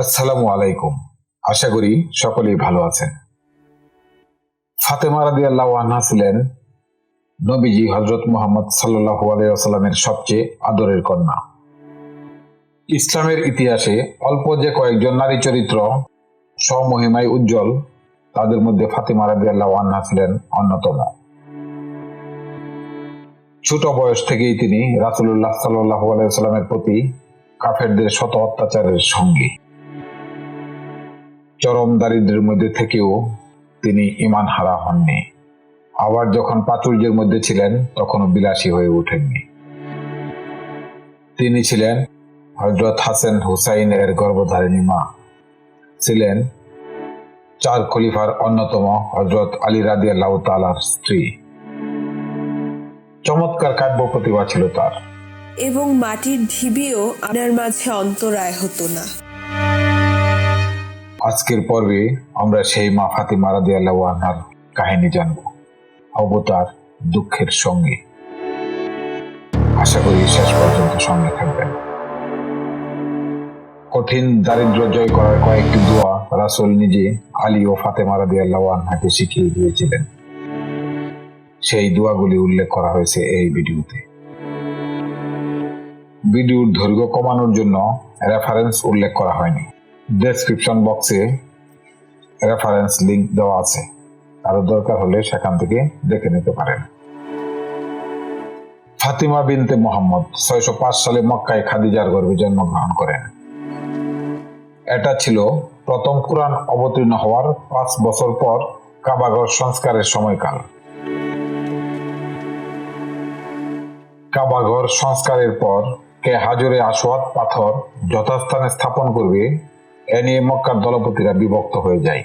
আসসালামু আলাইকুম। আশা করি সকলেই ভালো আছেন। ফাতেমা রাদি আল্লাহ আনহা ছিলেন নবীজি হজরত মোহাম্মদ সাল্লাহ আলাইসাল্লামের সবচেয়ে আদরের কন্যা। ইসলামের ইতিহাসে অল্প যে কয়েকজন নারী চরিত্র স্বমহিমায় উজ্জ্বল, তাদের মধ্যে ফাতেমা রাদি আল্লাহ আনহা ছিলেন অন্যতম। ছোট বয়স থেকেই তিনি রাসুল্লাহ সাল্লাহ আলাইসাল্লামের প্রতি কাফেরদের শত অত্যাচারের সঙ্গী। চরম দারিদ্রের মধ্যে থেকেও তিনি ইমান হারা হননি। আবার যখন প্রাচুর্যের মধ্যে ছিলেন, তখনও বিলাসী হয়ে ওঠেননি। তিনি ছিলেন হজরত হাসান হুসাইন এর গর্ভধারিণী মা। ছিলেন চার খলিফার অন্যতম হজরত আলী রাদি আল্লাহ তালার স্ত্রী। চমৎকার কাব্য প্রতিভা ছিল তার। এবং মাটির ঢিবিও আপনার মাঝে অন্তরায় হতো না। আজকের পর্বে আমরা সেই মা ফাতিমা রাদি আনহার কাহিনী জানব, অবতার দুঃখের সঙ্গে। আশা করি শেষ পর্যন্ত সঙ্গে থাকবেন। কঠিন দারিদ্র জয় করার কয়েকটি দোয়া রাসুল নিজে আলী ও ফাতেমা রাদি আনহাকে শিখিয়ে দিয়েছিলেন। সেই দোয়াগুলি উল্লেখ করা হয়েছে এই ভিডিওতে। ভিডিওর দৈর্ঘ্য কমানোর জন্য রেফারেন্স উল্লেখ করা হয়নি। ডেসক্রিপশন বক্সে রেফারেন্স লিংক দেওয়া আছে। আরও দরকার হলে সেখান থেকে দেখে নিতে পারেন। ফাতিমা বিনতে মোহাম্মদ ছয়শো পাঁচ সালে মক্কায় খাদিজার গর্ভে জন্মগ্রহণ করেন। এটা ছিল প্রথম কোরআন অবতীর্ণ হওয়ার পাঁচ বছর পর কাবাগর সংস্কারের সময়কাল। কাবাঘর সংস্কারের পর কে হাজরে আসোয়াদ পাথর যথাস্থানে স্থাপন করবে এ নিয়ে মক্কার দলপতিরা বিভক্ত হয়ে যায়।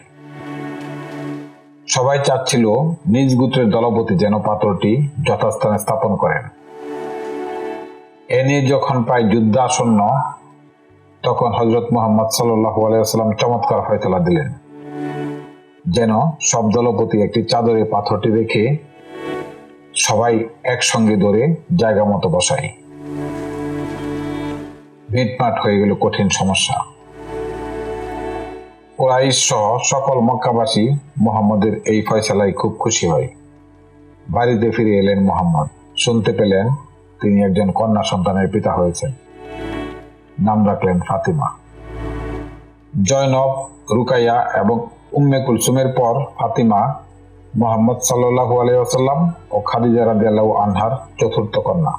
সবাই চাচ্ছিল নিজ গোত্রের দলপতি যেন পাথরটি যথাস্থানে স্থাপন করেন। এ নিয়ে যখন প্রায় যুদ্ধ আসন্ন তখন হজরত মোহাম্মদ আলাইসাল্লাম চমৎকার ফয়তলা দিলেন, যেন সব দলপতি একটি চাদরে পাথরটি রেখে সবাই একসঙ্গে ধরে জায়গা মতো বসায়। মিটমাট হয়ে গেল কঠিন সমস্যা। কোরাইশ সহ সকল মক্কাবাসী মোহাম্মদের এই ফয়সালায় খুব খুশি হয়। বাড়িতে ফিরে এলেন মোহাম্মদ। শুনতে পেলেন তিনি একজন কন্যা সন্তানের পিতা হয়েছেন। নাম রাখলেন ফাতিমা। জয়নব, রুকাইয়া এবং উম্মে কুলসুমের পর ফাতিমা মোহাম্মদ সাল্লু আলাইসাল্লাম ও খাদিজা রাদিয়াল্লাহু আনহার চতুর্থ কন্যা।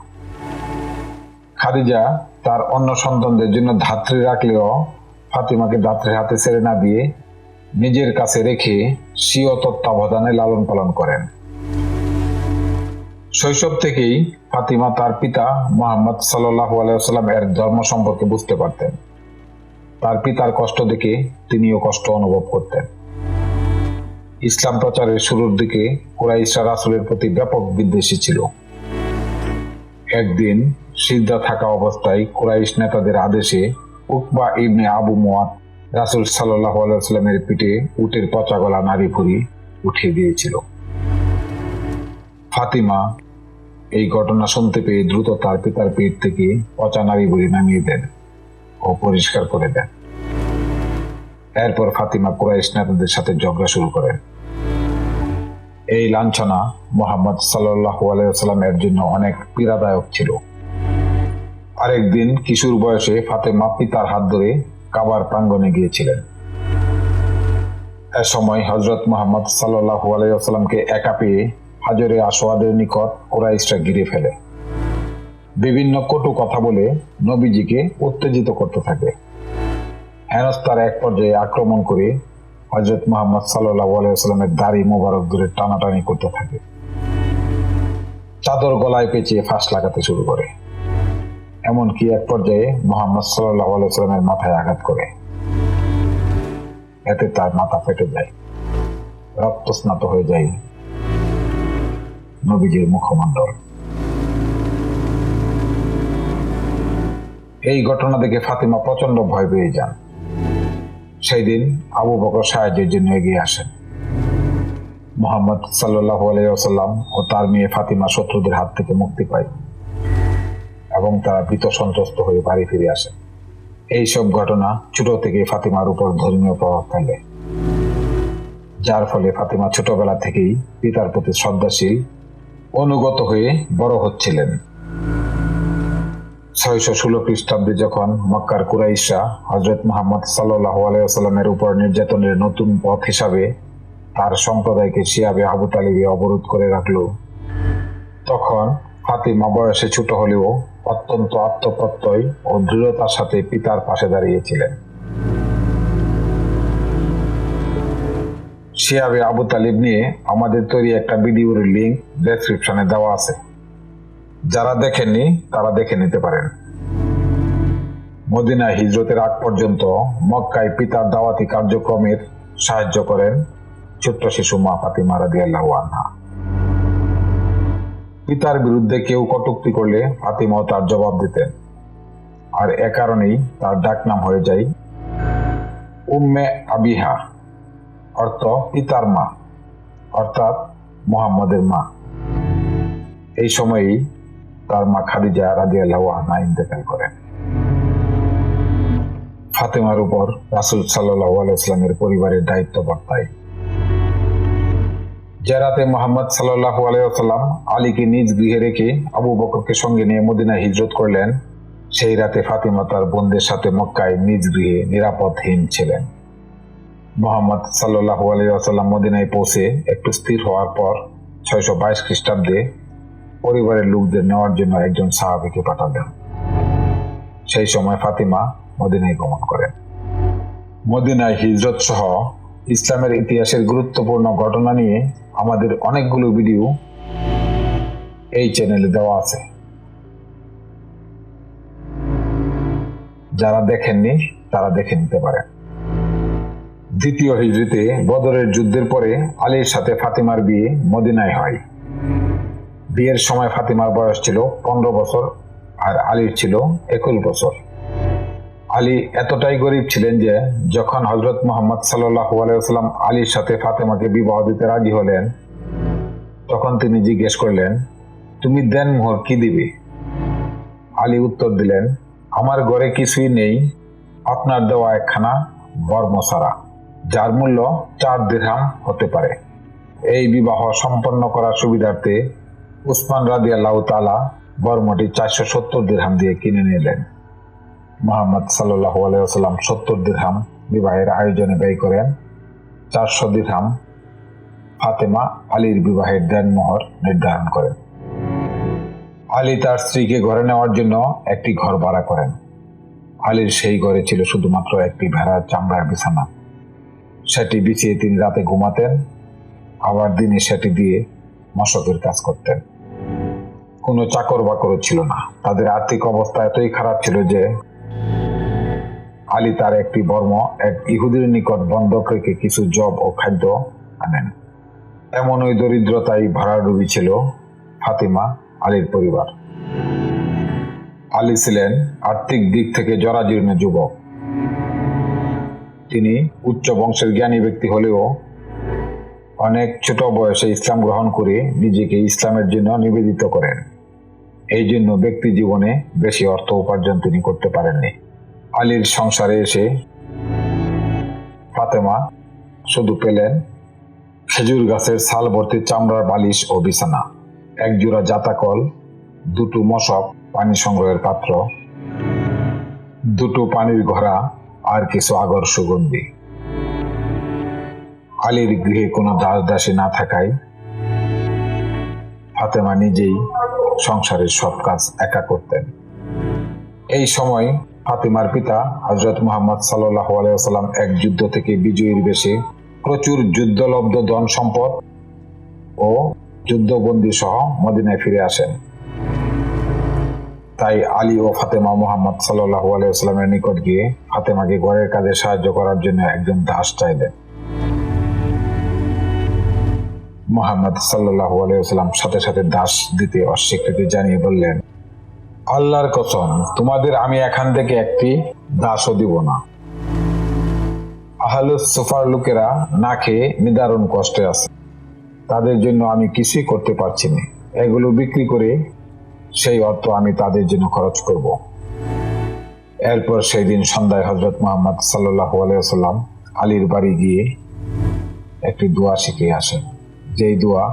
খাদিজা তার অন্য সন্তানদের জন্য ধাত্রী রাখলেও ফাতিমাকে দাত্রের হাতে ছেড়ে না দিয়ে নিজের কাছে রেখে স্বীয় তত্ত্বাবধানে লালন পালন করেন। শৈশব থেকেই ফাতিমা তার পিতা মোহাম্মদ আলাইসাল্লাম এর ধর্ম সম্পর্কে বুঝতে পারতেন। তার পিতার কষ্ট দেখে তিনিও কষ্ট অনুভব করতেন। ইসলাম প্রচারের শুরুর দিকে কুরাইশরা রাসুলের প্রতি ব্যাপক বিদ্বেষী ছিল। একদিন সিদ্ধা থাকা অবস্থায় কুরাইশ নেতাদের আদেশে উকবা ইবনে আবু মুয়াদ রাসুল সাল্লাহ আলাইস্লামের পিঠে উটের পচা গলা নারী ভুরি উঠিয়ে দিয়েছিল। ফাতিমা এই ঘটনা শুনতে পেয়ে দ্রুত তার পিতার পেট থেকে পচা নারী ভুরি নামিয়ে দেন ও পরিষ্কার করে দেন। এরপর ফাতিমা কুরাইশ নেতাদের সাথে ঝগড়া শুরু করেন। এই লাঞ্ছনা মোহাম্মদ সাল্লাহ আলাইসাল্লামের জন্য অনেক পীড়াদায়ক ছিল। আরেকদিন কিশোর বয়সে ফাতেমা পিতার হাত ধরে কাবার প্রাঙ্গনে গিয়েছিলেন। এ সময় হজরত মোহাম্মদ সাল্লাহ আলাইসাল্লামকে একা পেয়ে হাজরে আসোয়াদের নিকট কোরাইশরা ঘিরে ফেলে। বিভিন্ন কটু কথা বলে নবীজিকে উত্তেজিত করতে থাকে। হেনস্তার এক পর্যায়ে আক্রমণ করে হজরত মোহাম্মদ সাল্লাহ আলাইসাল্লামের দাড়ি মোবারক ধরে টানাটানি করতে থাকে। চাদর গলায় পেঁচিয়ে ফাঁস লাগাতে শুরু করে। এমনকি এক পর্যায়ে মোহাম্মদ সাল্লাহ মাথায় আঘাত করে। এতে তার মাথা ফেটে যায়, রক্তস্নাত হয়ে যায় নবীজির মুখমণ্ডল। এই ঘটনা দেখে ফাতিমা প্রচণ্ড ভয় পেয়ে যান। সেই দিন আবু বকর সাহায্যের জন্য এগিয়ে আসেন। মোহাম্মদ সাল্লাহ আলাইসাল্লাম ও তার মেয়ে ফাতিমা শত্রুদের হাত থেকে মুক্তি পায়। এবং তারা ভীত সন্ত্রস্ত হয়ে বাড়ি ফিরে আসেন এইসব ঘটনা ছোট থেকে ফাতিমার উপর ধর্মীয় প্রভাব ফেলে। যার ফলে ফাতিমা ছোটবেলা থেকেই পিতার প্রতি শ্রদ্ধাশীল, অনুগত হয়ে বড় হচ্ছিলেন। ছয়শো ষোলো খ্রিস্টাব্দে যখন মক্কার কুরাইশা হজরত মোহাম্মদ সাল্লাহ আলাইসাল্লামের উপর নির্যাতনের নতুন পথ হিসাবে তার সম্প্রদায়কে শিয়াবে আবু তালিবে অবরোধ করে রাখল, তখন ফাতিমা বয়সে ছোট হলেও অত্যন্ত আত্মপ্রত্যয় ও দৃঢ়তার সাথে পিতার পাশে দাঁড়িয়েছিলেন। শিয়াবে আবু তালিব নিয়ে আমাদের তৈরি একটা ভিডিওর লিঙ্ক ডেসক্রিপশনে দেওয়া আছে। যারা দেখেননি, তারা দেখে নিতে পারেন। মদিনা হিজরতের আগ পর্যন্ত মক্কায় পিতার দাওয়াতি কার্যক্রমের সাহায্য করেন ছোট্ট শিশু মা ফাতিমা রাদিয়াল্লাহু আনহা। পিতার বিরুদ্ধে কেউ কটূক্তি করলে ফাতিমাও তার জবাব দিতেন। আর এ কারণেই তার ডাকনাম হয়ে যায় উম্মে আবিহা, অর্থ পিতার মা, অর্থাৎ মোহাম্মদের মা। এই সময়েই তার মা খাদিজা রাদিয়াল্লাহু আনহা ইন্তেকাল করেন। ফাতেমার উপর রাসুল সাল্লাল্লাহু আলাইহি ইসলামের পরিবারের দায়িত্ব বর্তায় যে রাতে মোহাম্মদ সাল্লাল্লাহু আলাইহি ওয়াসাল্লাম আলীকে নিজ গৃহে রেখে আবু বকরকে সঙ্গে নিয়ে মদিনা হিজরত করলেন। সেই রাতে ফাতিমা তার বোনদের সাথে মক্কায় নিজ গৃহে নিরাপদহীন ছিলেন। মোহাম্মদ সাল্লাল্লাহু আলাইহি ওয়াসাল্লাম মদিনায় পৌঁছে একটু স্থির হওয়ার পর ছয়শো বাইশ খ্রিস্টাব্দে পরিবারের লোকদের নেওয়ার জন্য একজন সাহাবিকে পাঠালেন। সেই সময় ফাতিমা মদিনায় গমন করেন। মদিনায় হিজরত সহ ইসলামের ইতিহাসের গুরুত্বপূর্ণ ঘটনা নিয়ে আমাদের অনেকগুলো ভিডিও এই চ্যানেলে দেওয়া আছে। যারা দেখেননি, তারা দেখে নিতে পারেন। দ্বিতীয় হিজরিতে বদরের যুদ্ধের পরে আলীর সাথে ফাতিমার বিয়ে মদিনায় হয়। বিয়ের সময় ফাতিমার বয়স ছিল পনেরো বছর আর আলীর ছিল একুশ বছর। আলী এতটাই গরিব ছিলেন যে যখন হজরত মোহাম্মদ সাল্লাহ আলাইসাল্লাম আলীর সাথে ফাতেমাকে বিবাহ দিতে রাজি হলেন, তখন তিনি জিজ্ঞেস করলেন, তুমি দেন মোহর কি দিবে? আলী উত্তর দিলেন, আমার ঘরে কিছুই নেই, আপনার দেওয়া একখানা বর্মসারা যার মূল্য চার দিরহাম হতে পারে। এই বিবাহ সম্পন্ন করার সুবিধার্থে উসমান রাদি আল্লাহ তালা বর্মটি চারশো সত্তর দিরহাম দিয়ে কিনে নিলেন। মোহাম্মদ সাল্লাহ আলাইসাল্লাম সত্তর দিরহাম বিবাহের আয়োজনে ব্যয় করেন। চারশো দিরহাম ফাতেমা আলীর বিবাহের দেনমোহর নির্ধারণ করেন। আলী তার স্ত্রীকে ঘরে নেওয়ার জন্য একটি ঘর ভাড়া করেন। আলীর সেই ঘরে ছিল শুধুমাত্র একটি ভেড়ার চামড়ার বিছানা। সেটি বিছিয়ে তিনি রাতে ঘুমাতেন, আবার দিনে সেটি দিয়ে মশকের কাজ করতেন। কোনো চাকর বাকরও ছিল না। তাদের আর্থিক অবস্থা এতই খারাপ ছিল যে আলী তার একটি বর্ম এক ইহুদির নিকট বন্ধক রেখে কিছু জব ও খাদ্য আনেন। এমন ওই দরিদ্রতাই ভাড়াডুবি ছিল ফাতিমা আলীর পরিবার। আলী ছিলেন আর্থিক দিক থেকে জরাজীর্ণ যুবক। তিনি উচ্চ বংশের জ্ঞানী ব্যক্তি হলেও অনেক ছোট বয়সে ইসলাম গ্রহণ করে নিজেকে ইসলামের জন্য নিবেদিত করেন। এই জন্য ব্যক্তি জীবনে বেশি অর্থ উপার্জন তিনি করতে পারেননি। আলীর সংসারে এসে ফাতেমা শুধু পেলেন খেজুর গাছের ছাল ভর্তি চামড়ার বালিশ ও বিছানা। এক জোড়া জাতাকল, দুটো মশক পানি সংগ্রহের পাত্র, দুটো পানির ঘোড়া আর কিছু আগর সুগন্ধি। আলীর গৃহে কোনো দাস দাসী না থাকায় ফাতেমা নিজেই সংসারের সব কাজ একা করতেন। এই সময় ফাতিমার পিতা হজরত মোহাম্মদ সাল্লাহ আলাইসাল্লাম এক যুদ্ধ থেকে বিজয়ীর বেশে প্রচুর যুদ্ধলব্ধ ধন সম্পদ ও যুদ্ধবন্দী সহ মদিনায় ফিরে আসেন। তাই আলী ও ফাতেমা মোহাম্মদ সাল্লাহ আলাইসাল্লামের নিকট গিয়ে ফাতেমাকে ঘরের কাজে সাহায্য করার জন্য একজন দাস চাইলেন। মোহাম্মদ সাল্লাহ আলাইসাল্লাম সাথে সাথে দাস দিতে অস্বীকৃতি জানিয়ে বললেন আল্লাহর কসম, তোমাদের আমি এখান থেকে একটি দাসও দিব না। আহলুস সুফার লোকেরা না খেয়ে নিদারুণ কষ্টে আছে। তাদের জন্য আমি কিছুই করতে পারছি না। এগুলো বিক্রি করে সেই অর্থ আমি তাদের জন্য খরচ করব। এরপর সেই দিন সন্ধ্যায় হজরত মোহাম্মদ সাল্লাহ আলাইসাল্লাম আলীর বাড়ি গিয়ে একটি দোয়া শিখে আসেন। যেই দোয়া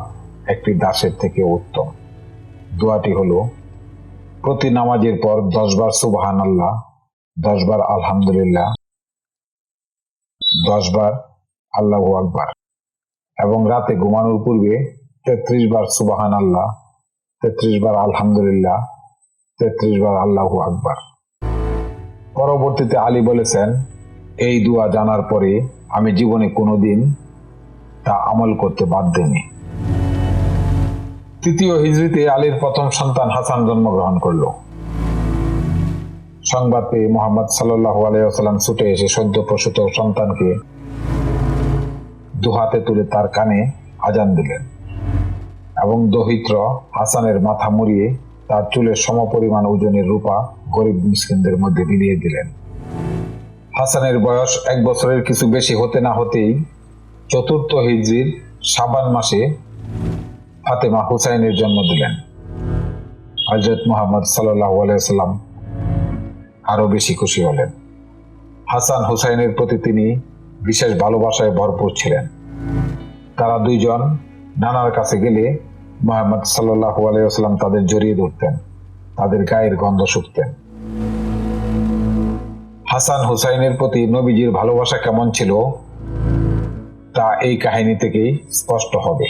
একটি দাসের থেকে উত্তম। দোয়াটি হলো প্রতি নামাজের পর দশবার সুবাহান আল্লাহ দশবার আলহামদুলিল্লাহ, দশবার আল্লাহ আকবার। এবং রাতে ঘুমানোর পূর্বে তেত্রিশ বার সুবাহান আল্লাহ তেত্রিশ বার আলহামদুলিল্লাহ তেত্রিশ বার আল্লাহ আকবার। পরবর্তীতে আলী বলেছেন, এই দোয়া জানার পরে আমি জীবনে কোনোদিন তা আমল করতে বাধ্য নেই তৃতীয় হিজড়িতে আলীর প্রথম সন্তান হাসান জন্মগ্রহণ করল। সংবাদ পেয়ে মোহাম্মদ সাল্লাহ আলাইসাল্লাম ছুটে এসে সদ্য প্রসূত সন্তানকে দুহাতে তুলে তার কানে আজান দিলেন এবং দহিত্র হাসানের মাথা মুড়িয়ে তার চুলের সমপরিমাণ ওজনের রূপা গরিব মিসকিনদের মধ্যে বিলিয়ে দিলেন। হাসানের বয়স এক বছরের কিছু বেশি হতে না হতেই চতুর্থ হিজরির সাবান মাসে ফাতেমা হুসাইনের জন্ম দিলেন। হজরত মোহাম্মদ সাল্লাহ আলাইসাল্লাম আরও বেশি খুশি হলেন। হাসান হুসাইনের প্রতি তিনি বিশেষ ভালোবাসায় ভরপুর ছিলেন। তারা দুইজন নানার কাছে গেলে মোহাম্মদ সাল্লাহ আলাইসাল্লাম তাদের জড়িয়ে ধরতেন, তাদের গায়ের গন্ধ শুকতেন। হাসান হুসাইনের প্রতি নবীজির ভালোবাসা কেমন ছিল তা এই কাহিনী থেকেই স্পষ্ট হবে।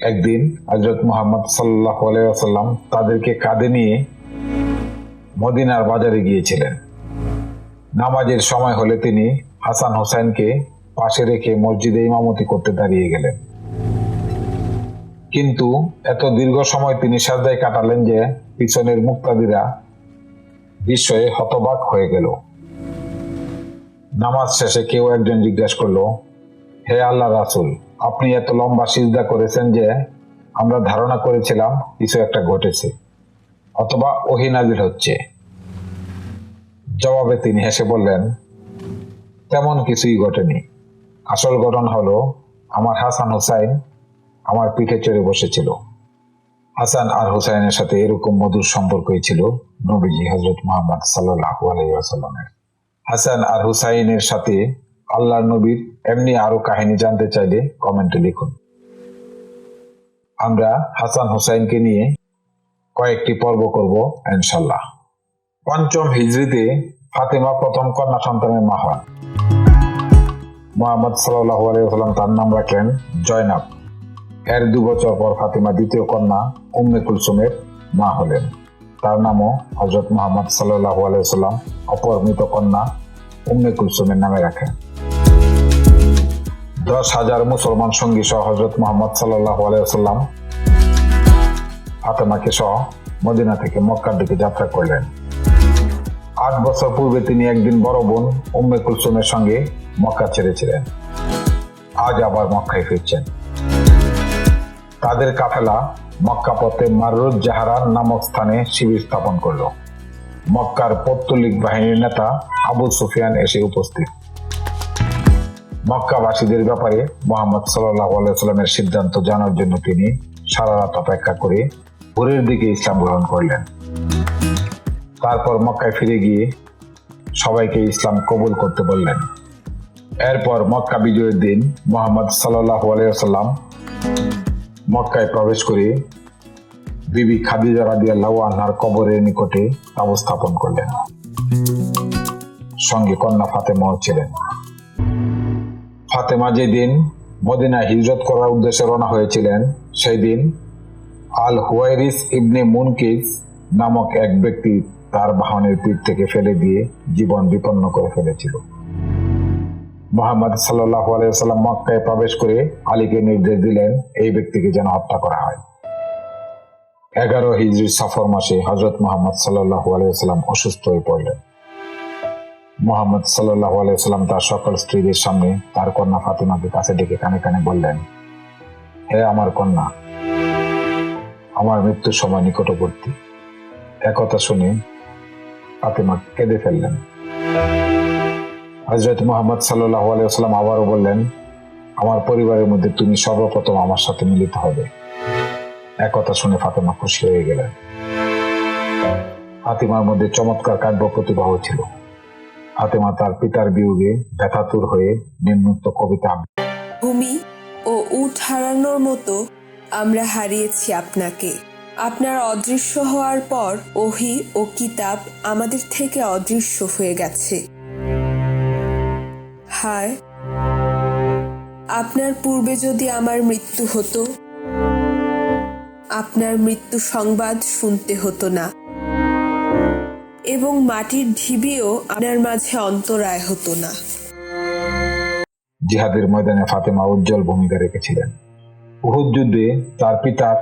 একদিন হজরত মোহাম্মদ সাল্লাহ আলাইসাল্লাম তাদেরকে কাঁধে নিয়ে মদিনার বাজারে গিয়েছিলেন। নামাজের সময় হলে তিনি হাসান হোসেনকে পাশে রেখে মসজিদে ইমামতি করতে দাঁড়িয়ে গেলেন। কিন্তু এত দীর্ঘ সময় তিনি সাজদায় কাটালেন যে পিছনের মুক্তাদিরা বিস্ময়ে হতবাক হয়ে গেল। নামাজ শেষে কেউ একজন জিজ্ঞাসা করল হে আল্লাহ রাসুল, আপনি এত লম্বা সিজদা করেছেন যে আমরা ধারণা করেছিলাম কিছু একটা ঘটেছে, অথবা ওহি নাজিল হচ্ছে। জবাবে তিনি হেসে বললেন, তেমন কিছুই ঘটেনি। আসল ঘটনা হলো, আমার হাসান হোসাইন আমার পিঠে চড়ে বসেছিল। হাসান আর হোসাইনের সাথে এরকম মধুর সম্পর্কই ছিল নবীজি হজরত মোহাম্মদ সাল্লাহ আলাইসাল্লামের হাসান আর হুসাইনের সাথে আল্লাহ নবীর এমনি আরও কাহিনী জানতে চাইলে কমেন্টে লিখুন। আমরা হাসান হুসাইনকে নিয়ে কয়েকটি পর্ব করব ইনশাল্লাহ পঞ্চম হিজড়িতে ফাতেমা প্রথম কন্যা সন্তানের মা হন। মোহাম্মদ আলাইসাল্লাম তার নাম রাখলেন জয়নাব। এর দু বছর পর ফাতেমা দ্বিতীয় কন্যা উম্মে কুলসুমের মা হলেন। তার নামও হজরত মোহাম্মদ সাল্লাহ আলাইসাল্লাম অপর মৃত কন্যা উম্মে কুলসুমের নামে রাখেন। দশ হাজার মুসলমান সঙ্গী সহ হজরত মোহাম্মদ সাল্লাহ আলাইসাল্লাম ফাতেমাকে সহ মদিনা থেকে মক্কার দিকে যাত্রা করলেন। আট বছর পূর্বে তিনি একদিন বড় বোন উম্মে কুলসুমের সঙ্গে মক্কা ছেড়েছিলেন। আজ আবার মক্কায় ফিরছেন। তাদের কাফেলা মক্কা পথে মাররুজ জাহারান নামক স্থানে শিবির স্থাপন করল। মক্কার পত্তলিক বাহিনীর নেতা আবু সুফিয়ান এসে উপস্থিত। মক্কাবাসীদের ব্যাপারে মোহাম্মদ আলাইস্লামের সিদ্ধান্ত জানার জন্য তিনি সারা রাত অপেক্ষা করে ভোরের দিকে ইসলাম গ্রহণ করলেন। তারপর মক্কায় ফিরে গিয়ে সবাইকে ইসলাম কবুল করতে বললেন। এরপর মক্কা বিজয়ের দিন মোহাম্মদ সাল্লাহ আলাইসাল্লাম মক্কায় প্রবেশ করে বিবি খাদিজা রাদিয়াল্লাহ আনহার কবরের নিকটে অবস্থাপন করলেন। সঙ্গে কন্যা ফাতেমাও ছিলেন। ফাতেমা যেদিন মদিনা হিজরত করার উদ্দেশ্যে রওনা হয়েছিলেন সেই দিন আল হুয়াইরিস ইবনে মুনকিজ নামক এক ব্যক্তি তার বাহনের পিঠ থেকে ফেলে দিয়ে জীবন বিপন্ন করে ফেলেছিল। মোহাম্মদ সাল্লাহ আলাইসাল্লাম মক্কায় প্রবেশ করে আলীকে নির্দেশ দিলেন, এই ব্যক্তিকে যেন হত্যা করা হয়। এগারো হিজরি সফর মাসে হজরত মোহাম্মদ সাল্লাহ আলাইসাল্লাম অসুস্থ হয়ে পড়লেন। মোহাম্মদ সাল্লাহ আলাইসাল্লাম তার সকল স্ত্রীদের সামনে তার কন্যা ফাতিমাকে কাছে ডেকে কানে কানে বললেন, হে আমার কন্যা, আমার মৃত্যুর সময় নিকটবর্তী। একথা শুনে ফাতিমা কেঁদে ফেললেন। হজরত মোহাম্মদ সাল্লাহ আলাইসাল্লাম আবারও বললেন, আমার পরিবারের মধ্যে তুমি সর্বপ্রথম আমার সাথে মিলিত হবে। একথা শুনে ফাতেমা খুশি হয়ে গেলেন। ফাতিমার মধ্যে চমৎকার কাব্য প্রতিভাও ছিল। ফাতিমা তার পিতার বিয়োগে ব্যথাতুর হয়ে নিম্নোক্ত কবিতা ভূমি ও উঠ হারানোর মতো আমরা হারিয়েছি আপনাকে। আপনার অদৃশ্য হওয়ার পর ওহি ও কিতাব আমাদের থেকে অদৃশ্য হয়ে গেছে। হায়, আপনার পূর্বে যদি আমার মৃত্যু হতো, আপনার মৃত্যু সংবাদ শুনতে হতো না। এবং মাটির ঢিবিও আপনার মাঝে অন্তরায় হতো না জিহাদের ময়দানে ফাতেমা উজ্জ্বল ভূমিকা রেখেছিলেন। উহুদ যুদ্ধে তার পিতার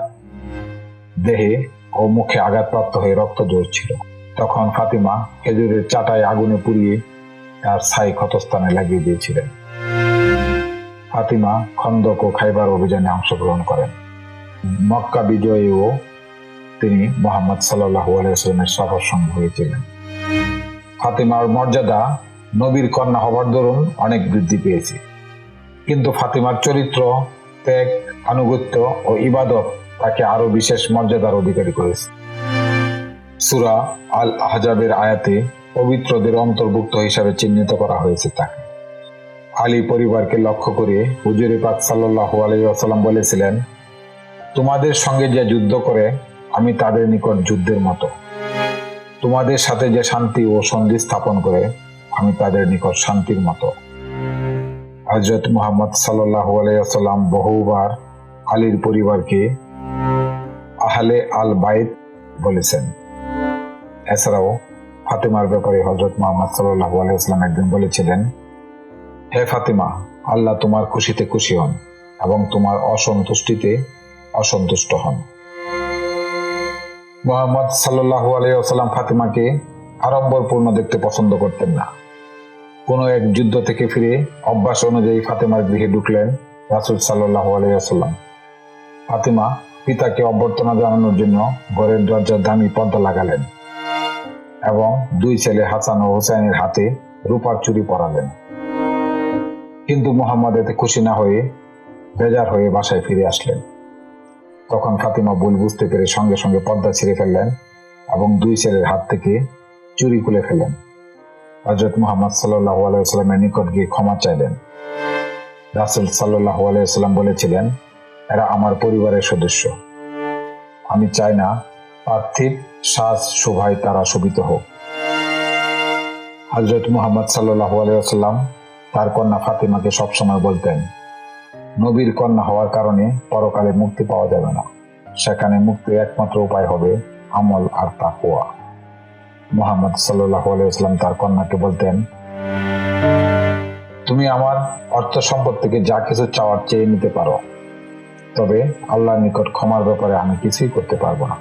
দেহে ও মুখে আঘাতপ্রাপ্ত হয়ে রক্ত ঝরছিল। তখন ফাতিমা খেজুরের চাটায় আগুনে পুড়িয়ে তার ছাই ক্ষতস্থানে লাগিয়ে দিয়েছিলেন। ফাতিমা খন্দক ও খাইবার অভিযানে অংশগ্রহণ করেন। মক্কা বিজয়েও তিনি মোহাম্মদ সাল্লাহ আলাইস্লামের সফর সঙ্গ হয়েছিলেন ফাতিমার মর্যাদা নবীর কন্যা হবার দরুন অনেক বৃদ্ধি পেয়েছে। কিন্তু ফাতিমার চরিত্র, ত্যাগ, আনুগত্য ও ইবাদত তাকে আরও বিশেষ মর্যাদার অধিকারী করেছে। সুরা আল আহজাবের আয়াতে পবিত্রদের অন্তর্ভুক্ত হিসাবে চিহ্নিত করা হয়েছে তাকে। আলী পরিবারকে লক্ষ্য করে হুজুরে পাক সাল্লাহ আলাইসাল্লাম বলেছিলেন, তোমাদের সঙ্গে যে যুদ্ধ করে আমি তাদের নিকট যুদ্ধের মতো। তোমাদের সাথে যে শান্তি ও সন্ধি স্থাপন করে, আমি তাদের নিকট শান্তির মতো। হজরত মোহাম্মদ সাল্লাহ আলাইসাল্লাম বহুবার আলীর পরিবারকে আহলে আল বাইত বলেছেন। এছাড়াও ফাতেমার ব্যাপারে হজরত মোহাম্মদ সাল্লাহ আলাইসাল্লাম একদিন বলেছিলেন, হে ফাতেমা, আল্লাহ তোমার খুশিতে খুশি হন এবং তোমার অসন্তুষ্টিতে অসন্তুষ্ট হন। মোহাম্মদ সাল্লাহ আলাইসাল্লাম ফাতেমাকে আড়ম্বরপূর্ণ দেখতে পছন্দ করতেন না। কোনো এক যুদ্ধ থেকে ফিরে অভ্যাস অনুযায়ী ফাতেমার গৃহে ঢুকলেন রাসুল সাল্লাহ আলাইসাল্লাম ফাতেমা পিতাকে অভ্যর্থনা জানানোর জন্য ঘরের দরজার দামি পর্দা লাগালেন এবং দুই ছেলে হাসান ও হুসাইনের হাতে রূপার চুরি পরালেন। কিন্তু মোহাম্মদ এতে খুশি না হয়ে, বেজার হয়ে বাসায় ফিরে আসলেন। তখন ফাতিমা ভুল বুঝতে পেরে সঙ্গে সঙ্গে পর্দা ছিঁড়ে ফেললেন এবং দুই ছেলের হাত থেকে চুরি খুলে ফেলেন হজরত মোহাম্মদ সাল্লাহ আলাইসাল্লামের নিকট গিয়ে ক্ষমা চাইলেন। রাসুল সাল্লাহ আলাইসাল্লাম বলেছিলেন, এরা আমার পরিবারের সদস্য। আমি চাই না পার্থিব সাজ শোভায় তারা শোভিত হোক। হজরত মুহাম্মদ সাল্লাহ আলাইসাল্লাম তার কন্যা ফাতিমাকে সবসময় বলতেন নবীর কন্যা হওয়ার কারণে পরকালে মুক্তি পাওয়া যাবে না। সেখানে মুক্তির একমাত্র উপায় হবে আমল আর তাকুয়া মোহাম্মদ সাল্লাহ আলাইসলাম তার কন্যাকে বলতেন, তুমি আমার অর্থ সম্পদ থেকে যা কিছু চাওয়ার চেয়ে নিতে পারো। তবে আল্লাহর নিকট ক্ষমার ব্যাপারে আমি কিছুই করতে পারব না।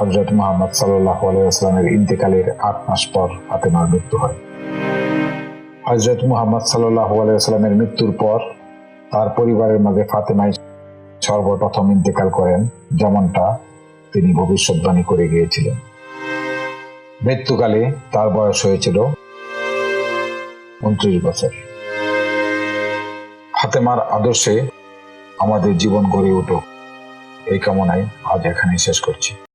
হজরত মোহাম্মদ সাল্লাহ আলাইসলামের ইন্তেকালের আট মাস পর ফাতেমার মৃত্যু হয়। হজরত মুহাম্মদ সাল্লাহ মৃত্যুর পর তার পরিবারের মাঝে ফাতেমাই সর্বপ্রথম ইন্তেকাল করেন, যেমনটা তিনি ভবিষ্যৎবাণী করে গিয়েছিলেন। মৃত্যুকালে তার বয়স হয়েছিল উনত্রিশ বছর। ফাতেমার আদর্শে আমাদের জীবন গড়ে উঠুক। এই কামনায় আজ এখানে শেষ করছি।